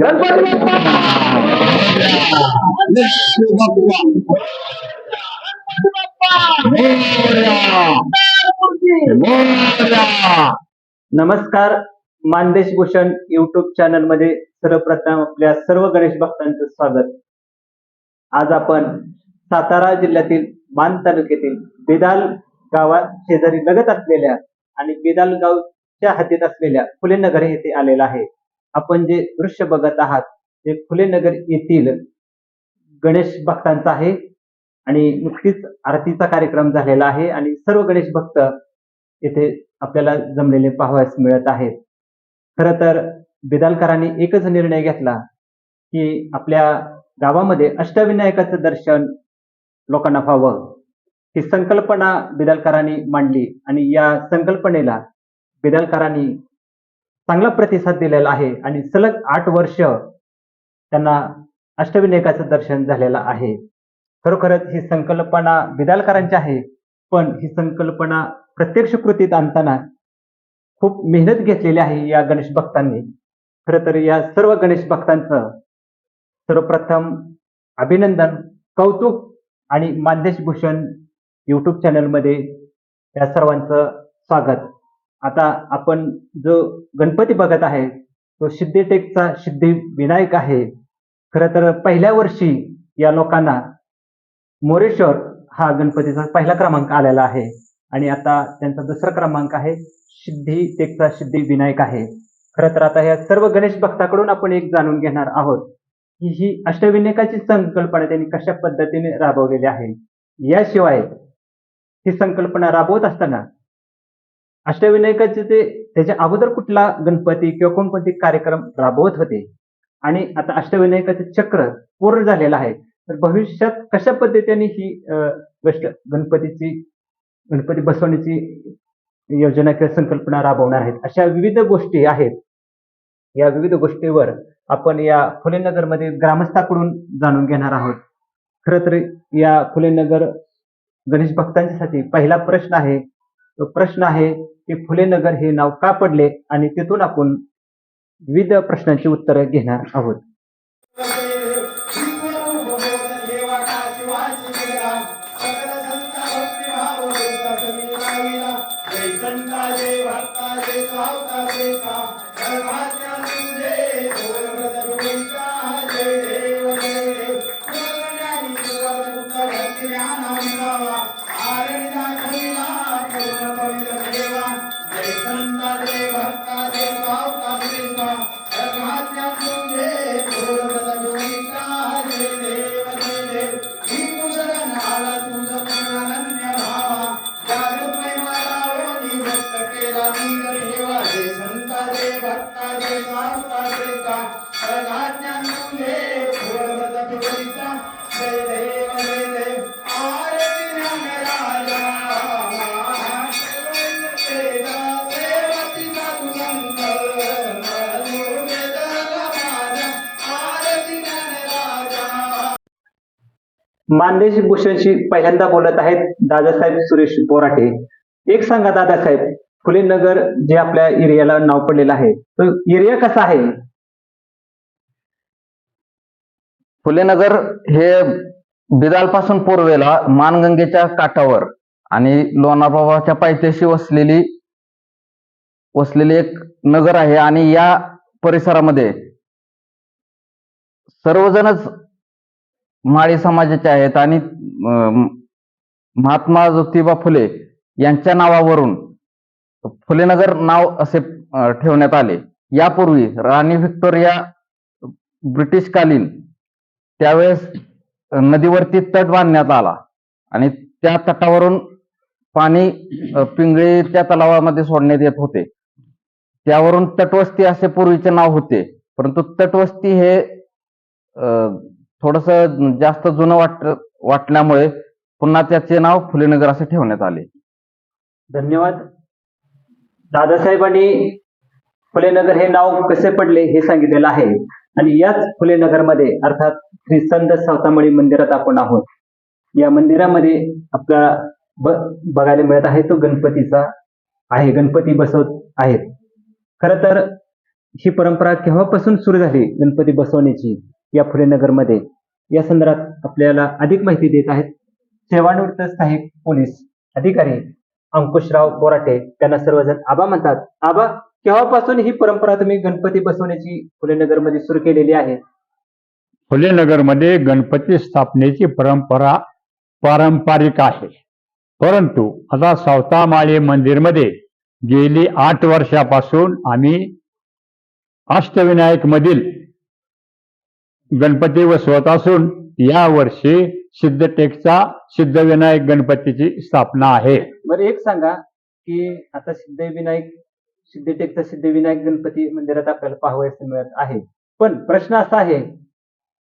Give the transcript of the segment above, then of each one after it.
गणपती नमस्कार मानदेश भूषण युट्यूब चॅनलमध्ये सर्वप्रथम आपल्या सर्व गणेश भक्तांचं स्वागत. आज आपण सातारा जिल्ह्यातील मान तालुक्यातील बेदाल गावात शेजारी लगत असलेल्या आणि बेदाल गावच्या हद्दीत असलेल्या फुलेनगर येथे आलेला आहे. आपण जे दृश्य बघत आहात ते फुलेनगर येथील गणेश भक्तांचं आहे आणि नुकतीच आरतीचा कार्यक्रम झालेला आहे आणि सर्व गणेश भक्त येथे आपल्याला जमलेले पाहावयास मिळत आहेत. खर तर बिदालकरांनी एकच निर्णय घेतला की आपल्या गावामध्ये अष्टविनायकाचं दर्शन लोकांना व्हावं. ही संकल्पना बिदालकरांनी मांडली आणि या संकल्पनेला बिदालकरांनी चांगला प्रतिसाद दिलेला आहे आणि सलग आठ वर्ष त्यांना अष्टविनायकाचं दर्शन झालेलं आहे. खरोखरच ही संकल्पना विदालकरांची आहे पण ही संकल्पना प्रत्यक्ष कृतीत आणताना खूप मेहनत घेतलेली आहे या गणेश भक्तांनी. खरं तर या सर्व गणेश भक्तांचं सर्वप्रथम अभिनंदन कौतुक आणि मानदेश भूषण यूट्यूब चॅनलमध्ये या सर्वांचं स्वागत. आता आपण जो गणपती बघत आहे तो सिद्धीटेकचा सिद्धी विनायक आहे. खरं तर पहिल्या वर्षी या लोकांना मोरेश्वर हा गणपतीचा पहिला क्रमांक आलेला आहे. आणि आता त्यांचा दुसरा क्रमांक आहे सिद्धी टेकचा सिद्धी विनायक आहे. खरं तर आता या सर्व गणेश भक्ताकडून आपण एक जाणून घेणार आहोत की ही अष्टविनायकाची संकल्पना त्यांनी कशा पद्धतीने राबवलेली आहे. याशिवाय ही संकल्पना राबवत असताना अष्टविनायकाचे ते त्याच्या अगोदर कुठला गणपती किंवा कोणकोणते कार्यक्रम राबवत होते? आणि आता अष्टविनायकाचे चक्र पूर्ण झालेलं आहे. तर भविष्यात कशा पद्धतीने ही गोष्ट गणपतीची गणपती बसवण्याची योजना किंवा संकल्पना राबवणार आहेत? अशा विविध गोष्टी आहेत. या विविध गोष्टीवर आपण या फुलेनगरमध्ये ग्रामस्थाकडून जाणून घेणार आहोत. खरं तर या फुलेनगर गणेश भक्तांच्यासाठी पहिला प्रश्न आहे. तो प्रश्न आहे की फुलेनगर हे नाव का पडले? आणि तिथून आपण विविध प्रश्नांची उत्तरं घेणार आहोत. मानदेश भूषणशी पहिल्यांदा बोलत आहेत दादासाहेब सुरेश बोराटे. एक सांगा दादासाहेब फुलेनगर जे आपल्या एरियाला नाव पडलेलं आहे तो एरिया कसा आहे? फुलेनगर हे बिदालपासून पूर्वेला मानगंगेच्या काठावर आणि लोणाबाबाच्या पायथ्याशी वसलेली वसलेली एक नगर आहे आणि या परिसरामध्ये सर्वजणच माळी समाजाचे आहेत आणि महात्मा ज्योतिबा फुले यांच्या नावावरून फुलेनगर नाव असे ठेवण्यात आले. यापूर्वी राणी व्हिक्टोरिया ब्रिटिशकालीन त्यावेळेस नदीवरती तट बांधण्यात आला आणि त्या तटावरून पाणी अ, पिंगळीच्या तलावामध्ये सोडण्यात येत होते. त्यावरून तटवस्ती असे पूर्वीचे नाव होते परंतु तटवस्ती हे थोडस जास्त जुनं वाट वाटल्यामुळे पुन्हा त्याचे नाव फुलेनगर असे ठेवण्यात आले. धन्यवाद. दादासाहेबांनी फुलेनगर हे नाव कसे पडले हे सांगितलेलं आहे. आणि याच फुलेनगरमध्ये अर्थात श्री संत सावतामळी मंदिरात आपण आहोत. या मंदिरामध्ये आपल्याला बघायला मिळत आहे तो गणपतीचा. आहे गणपती बसवत आहेत. खर तर ही परंपरा केव्हापासून सुरू झाली गणपती बसवण्याची? या फुलेनगरमध्ये या संदर्भात आपल्याला अधिक माहिती देत आहेत सेवानिवृत्त सहाय्यक पोलीस अधिकारी अंकुशराव बोराटे त्यांना सर्वजण आबा म्हणतात. आबा केव्हापासून ही परंपरा तुम्ही गणपती बसवण्याची फुलेनगरमध्ये सुरू केलेली आहे? फुलेनगरमध्ये गणपती स्थापनेची परंपरा पारंपरिक आहे. परंतु आता सावतामाळी मंदिरमध्ये गेली आठ वर्षापासून आम्ही अष्टविनायक मधील गणपती बसवत असून या वर्षी सिद्धटेकचा सिद्धविनायक गणपतीची स्थापना आहे. बरं एक सांगा की आता सिद्धविनायक सिद्धटेकचा सिद्धविनायक गणपती मंदिरात आपल्याला पाहावयास मिळत आहे. पण प्रश्न असा आहे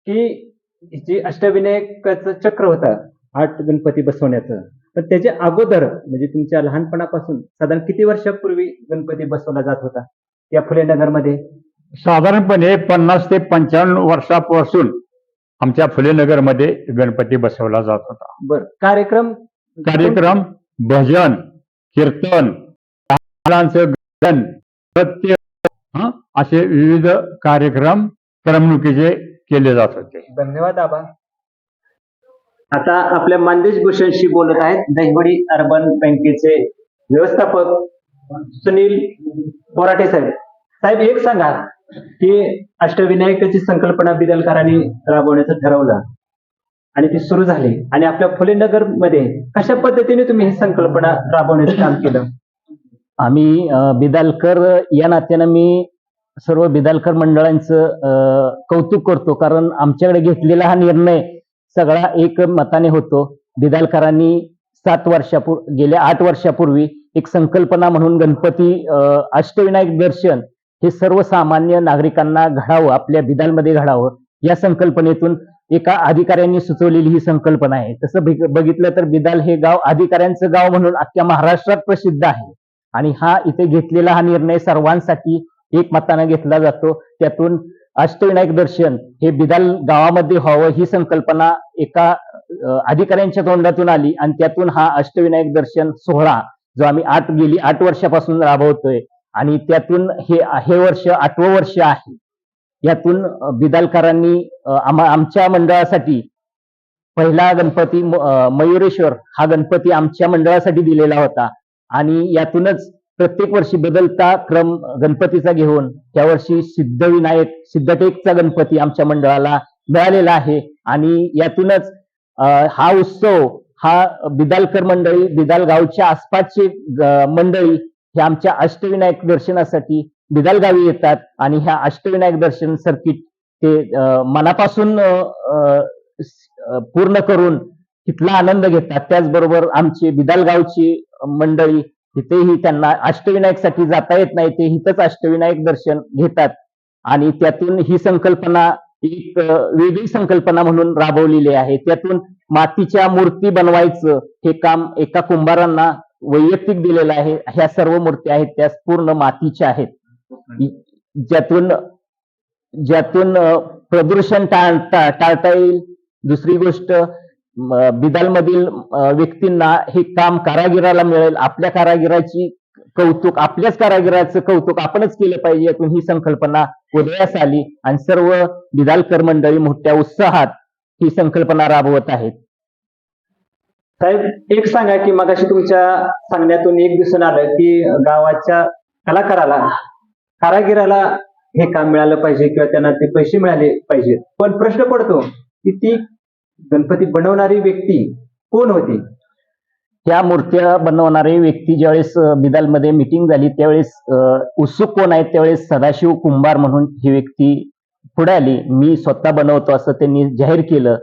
की जे अष्टविनायकाचं चक्र होतं आठ गणपती बसवण्याचं. पण त्याच्या अगोदर म्हणजे तुमच्या लहानपणापासून साधारण किती वर्षापूर्वी गणपती बसवला जात होता? या फुले नगरमध्ये साधारणपणे पन्नास ते पंचावन्न वर्षापासून आमच्या फुलेनगरमध्ये गणपती बसवला जात होता. बर कार्यक्रम? कार्यक्रम भजन कीर्तन गायन नृत्य असे विविध कार्यक्रम करमणुकीचे केले जात होते. धन्यवाद आबा. आता आपल्या मानदेश भूषणशी बोलत आहेत दहिवडी अर्बन बँकेचे व्यवस्थापक सुनील पोराटे साहेब. साहेब एक सांगा. की अष्टविनायकाची संकल्पना बिदलकरांनी राबवण्याचं ठरवलं. आणि ती सुरू झाली. आणि आपल्या फुलेनगरमध्ये कशा पद्धतीने तुम्ही ही संकल्पना राबवण्याचं काम केलं? आम्ही बिदालकर या नात्यानं मी सर्व बिदालकर मंडळांचं कौतुक करतो. कारण आमच्याकडे घेतलेला हा निर्णय सगळा एक मताने होतो. बिदालकरांनी सात वर्षापूर्वी गेल्या आठ वर्षापूर्वी एक संकल्पना म्हणून गणपती अष्टविनायक दर्शन हे सर्वसामान्य नागरिकांना घडावं आपल्या बिदालमध्ये घडावं या संकल्पनेतून एका अधिकाऱ्यांनी सुचवलेली ही संकल्पना आहे. तसं बघितलं तर बिदाल हे गाव अधिकाऱ्यांचं गाव म्हणून अख्ख्या महाराष्ट्रात प्रसिद्ध आहे. आणि हा इथे घेतलेला हा निर्णय सर्वांसाठी एक मतानं घेतला जातो. त्यातून अष्टविनायक दर्शन हे बिदाल गावामध्ये व्हावं ही संकल्पना एका अधिकाऱ्यांच्या तोंडातून आली. आणि त्यातून हा अष्टविनायक दर्शन सोहळा जो आम्ही आठ गेली आठ वर्षापासून राबवतोय आणि त्यातून हे हे वर्ष आठवं वर्ष आहे. यातून बिदालकरांनी आमच्या मंडळासाठी पहिला गणपती मयुरेश्वर हा गणपती आमच्या मंडळासाठी दिलेला होता. आणि यातूनच प्रत्येक वर्षी बदलता क्रम गणपतीचा घेऊन त्या वर्षी सिद्धविनायक सिद्धटेकचा गणपती आमच्या मंडळाला मिळालेला आहे. आणि यातूनच अं, हा उत्सव हा बिदालकर मंडळी बिदाल गावच्या आसपासची मंडळी हे आमच्या अष्टविनायक दर्शनासाठी बिदाल गावी येतात आणि ह्या अष्टविनायक दर्शन सर्किट ते मनापासून अं, पूर्ण करून तिथला आनंद घेतात. त्याचबरोबर आमची बिदाल गावची मंडळी तिथेही त्यांना अष्टविनायकसाठी जाता येत नाही ते इथंच अष्टविनायक दर्शन घेतात. आणि त्यातून ही संकल्पना एक वेगळी संकल्पना म्हणून राबवलेली आहे. त्यातून मातीच्या मूर्ती बनवायचं हे काम एका कुंभारांना वैयक्तिक दिलेलं आहे. ह्या सर्व मूर्ती आहेत. त्या पूर्ण मातीच्या आहेत. ज्यातून ज्यातून प्रदूषण टाळता टाळता येईल. दुसरी गोष्ट बिदालमधील व्यक्तींना हे काम कारागिराला मिळेल. आपल्या कारागिराची कौतुक आपल्याच कारागिराचं कौतुक आपणच केलं पाहिजे यातून ही संकल्पना उदयास आली. आणि सर्व बिदालकर मंडळी मोठ्या उत्साहात ही संकल्पना राबवत आहेत. साहेब एक सांगा की मगाशी तुमच्या सांगण्यातून एक दिसून आलं की गावाच्या कलाकाराला कारागिराला हे काम मिळालं पाहिजे किंवा त्यांना ते पैसे मिळाले पाहिजेत पण प्रश्न पडतो की ती गणपती बनवणारी व्यक्ती कोण होती? त्या मूर्त्या बनवणारी व्यक्ती ज्यावेळेस बिदालमध्ये मिटिंग झाली त्यावेळेस उत्सुक कोण आहेत? त्यावेळेस सदाशिव कुंभार म्हणून ही व्यक्ती पुढे आली. मी स्वतः बनवतो असं त्यांनी जाहीर केलं.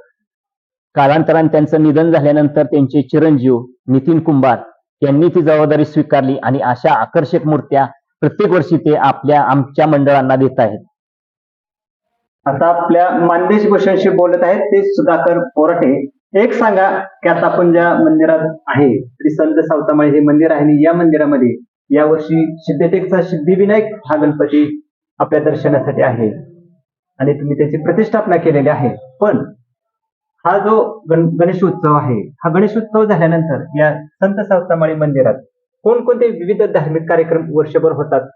कालांतराने त्यांचं निधन झाल्यानंतर त्यांचे चिरंजीव नितीन कुंभार यांनी ती जबाबदारी स्वीकारली आणि अशा आकर्षक मूर्त्या प्रत्येक वर्षी ते आपल्या आमच्या मंडळांना देत आहेत. आता आपल्या मानदेश भूषणशी बोलत आहेत ते सुधाकर पोरटे. एक सांगा की आता आपण ज्या मंदिरात आहे श्री संत सावतामाळे हे मंदिर आहे आणि या मंदिरामध्ये यावर्षी सिद्धटेकचा सिद्धिविनायक हा गणपती आपल्या दर्शनासाठी आहे. आणि तुम्ही त्याची प्रतिष्ठापना केलेली आहे. पण हा जो गण गणेशोत्सव आहे हा गणेशोत्सव झाल्यानंतर या संत सावतामाळी मंदिरात कोणकोणते विविध धार्मिक कार्यक्रम वर्षभर होतात?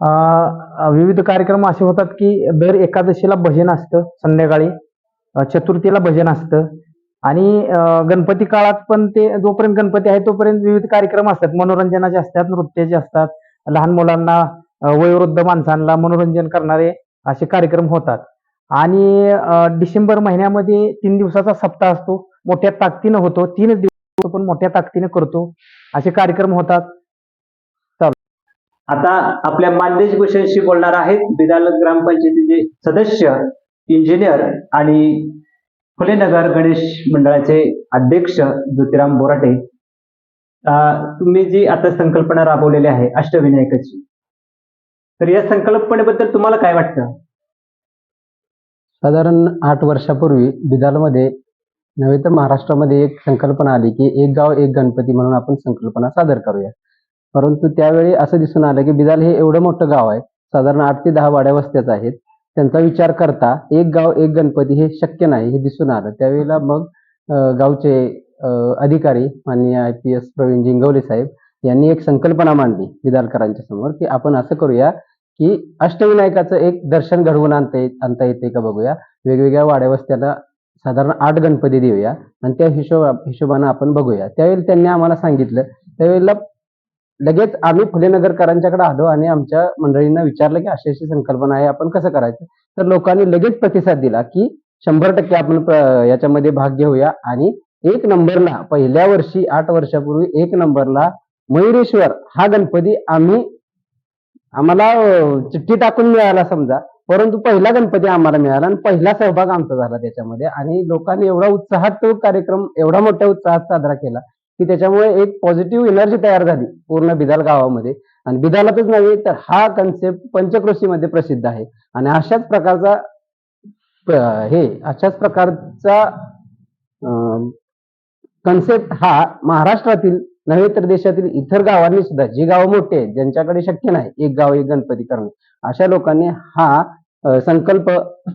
अ, विविध कार्यक्रम असे होतात की दर एकादशीला भजन असतं संध्याकाळी अ, चतुर्थीला भजन असतं आणि अ, गणपती काळात पण ते जोपर्यंत गणपती आहे तोपर्यंत विविध कार्यक्रम असतात. मनोरंजनाचे असतात नृत्याचे असतात लहान मुलांना अ, वयोवृद्ध माणसांना मनोरंजन करणारे असे कार्यक्रम होतात. आणि डिसेंबर महिन्यामध्ये तीन दिवसाचा सप्ताह असतो. मोठ्या ताकदीनं होतो. तीनच दिवस पण मोठ्या ताकदीनं करतो. असे कार्यक्रम होतात. आता आपल्या मानदेश भूषणशी बोलणार आहेत बिदाल ग्रामपंचायतीचे सदस्य इंजिनियर आणि फुलेनगर गणेश मंडळाचे अध्यक्ष ज्योतिराम बोराटे. तुम्ही जी आता संकल्पना राबवलेली आहे अष्टविनायकाची. तर या संकल्पनेबद्दल तुम्हाला काय वाटतं? साधारण आठ वर्षापूर्वी बिदालमध्ये नव्हे तर महाराष्ट्रामध्ये एक संकल्पना आली की एक गाव एक गणपती म्हणून आपण संकल्पना सादर करूया. परंतु त्यावेळी असं दिसून आलं की बिदाल हे एवढं मोठं गाव आहे साधारण आठ ते दहा वाड्या वस्त्याच आहेत. त्यांचा विचार करता एक गाव एक गणपती हे शक्य नाही हे दिसून आलं. त्यावेळेला मग गावचे अधिकारी माननीय I P S Pravin Jingwale साहेब यांनी एक संकल्पना मांडली बिदालकरांच्या समोर की आपण असं करूया की अष्टविनायकाचं एक दर्शन घडवून आणता येत आणता येते का बघूया. वेगवेगळ्या वाड्यावर वस्त्याला साधारण आठ गणपती देऊया आणि त्या हिशोबा हिशोबानं आपण बघूया. त्यावेळी त्यांनी आम्हाला सांगितलं त्यावेळेला लगेच आम्ही फुलेनगरकरांच्याकडे आलो आणि आमच्या मंडळींना विचारलं की अशी अशी संकल्पना आहे आपण कसं करायचं? तर लोकांनी लगेच प्रतिसाद दिला की शंभर टक्के आपण याच्यामध्ये भाग घेऊया आणि एक नंबरला पहिल्या वर्षी आठ वर्षापूर्वी एक नंबरला मयुरेश्वर हा गणपती आम्ही आम्हाला चिठ्ठी टाकून मिळाला समजा. परंतु पहिला गणपती आम्हाला मिळाला आणि पहिला सहभाग आमचा झाला त्याच्यामध्ये. आणि लोकांनी एवढा उत्साहात तो कार्यक्रम एवढा मोठ्या उत्साहात साजरा केला की त्याच्यामुळे एक पॉझिटिव्ह एनर्जी तयार झाली पूर्ण बिदाल गावामध्ये. आणि बिदालातच नाही तर हा कन्सेप्ट पंचकृषीमध्ये प्रसिद्ध आहे. आणि अशाच प्रकारचा हे अशाच प्रकारचा कन्सेप्ट हा महाराष्ट्रातील नव्हे तर देशातील इतर गावांनी सुद्धा जी गावं मोठी आहेत ज्यांच्याकडे शक्य नाही एक गाव एक गणपती करणं अशा लोकांनी हा संकल्प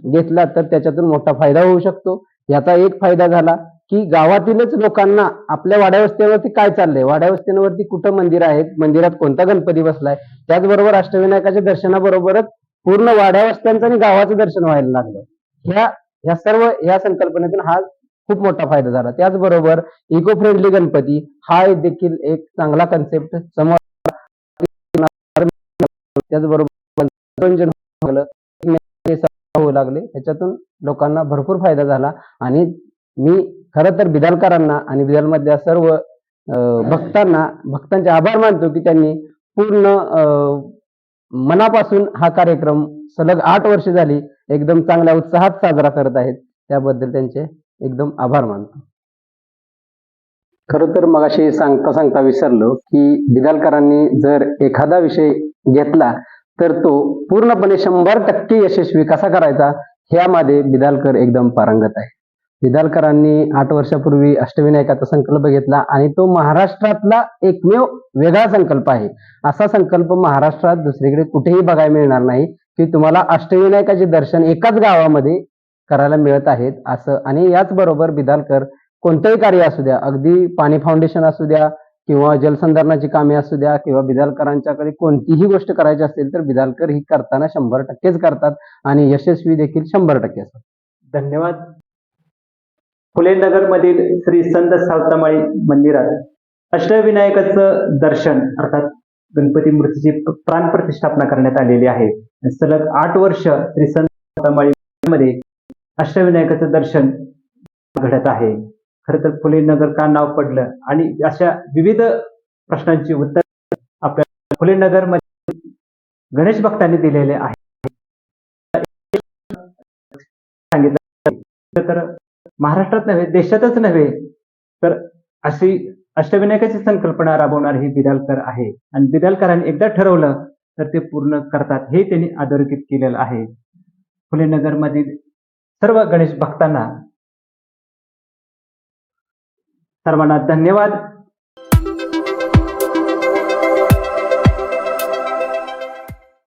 घेतला तर त्याच्यातून मोठा फायदा होऊ शकतो. याचा एक फायदा झाला की गावातीलच लोकांना आपल्या वाड्यावस्त्यांवरती काय चाललंय? वाड्यावस्त्यांवरती कुठं मंदिर आहेत? मंदिरात कोणता गणपती बसलाय? त्याचबरोबर अष्टविनायकाच्या दर्शनाबरोबरच पूर्ण वाड्यावस्त्यांचं आणि गावाचं दर्शन व्हायला लागलं. ह्या ह्या सर्व ह्या संकल्पनेतून हा खूप मोठा फायदा झाला. त्याचबरोबर इको फ्रेंडली गणपती हा एक देखील एक चांगला कन्सेप्ट समोर त्याचबरोबर मनोरंजन होऊ लागलं, होऊ लागले. त्याच्यातून लोकांना भरपूर फायदा झाला. आणि मी खरं तर बिदालकरांना आणि बिदालमधल्या सर्व भक्तांना भक्तांचे आभार मानतो की त्यांनी पूर्ण मनापासून हा कार्यक्रम सलग आठ वर्ष झाली एकदम चांगल्या उत्साहात साजरा करत आहेत. त्याबद्दल त्यांचे एकदम आभार मानतो. खरं तर मगाशी सांगता सांगता विसरलो की बिदालकरांनी जर एखादा विषय घेतला तर तो पूर्णपणे शंभर टक्के यशस्वी कसा करायचा ह्यामध्ये बिदालकर एकदम पारंगत आहे. बिदालकरांनी आठ वर्षापूर्वी अष्टविनायकाचा संकल्प घेतला आणि तो महाराष्ट्रातला एकमेव वेगळा संकल्प आहे. असा संकल्प महाराष्ट्रात दुसरीकडे कुठेही बघायला मिळणार नाही की तुम्हाला अष्टविनायकाचे दर्शन एकाच गावामध्ये करायला मिळत आहेत. असं आणि याचबरोबर बिदालकर कोणतंही कार्य असू द्या अगदी पाणी फाउंडेशन असू द्या किंवा जलसंधारणाची कामे असू द्या किंवा बिदालकरांच्याकडे कोणतीही गोष्ट करायची असेल तर बिदालकर ही करताना शंभर टक्केच करतात आणि यशस्वी देखील शंभर टक्के असतात. धन्यवाद. फुलेनगर मधील श्री संत सावतामाळी मंदिरात अष्टविनायकाचं दर्शन अर्थात गणपती मूर्तीची प्राण प्रतिष्ठापना करण्यात आलेली आहे. सलग आठ वर्ष श्री संत सावतामाळी मध्ये अष्टविनायकाचं दर्शन घडत आहे. खरं तर फुलेनगर का नाव पडलं आणि अशा विविध प्रश्नांची उत्तर आपल्या फुलेनगरमध्ये गणेश भक्तांनी दिलेले आहे सांगितलं तर महाराष्ट्रात नव्हे देशातच नव्हे तर अशी अष्टविनायकाची संकल्पना राबवणार ही बिदालकर आहे. आणि बिदालकरांनी एकदा ठरवलं तर ते पूर्ण करतात हे त्यांनी अधोरेखित केलेलं आहे. फुलेनगर मधील सर्व गणेश भक्तांना सर्वांना धन्यवाद.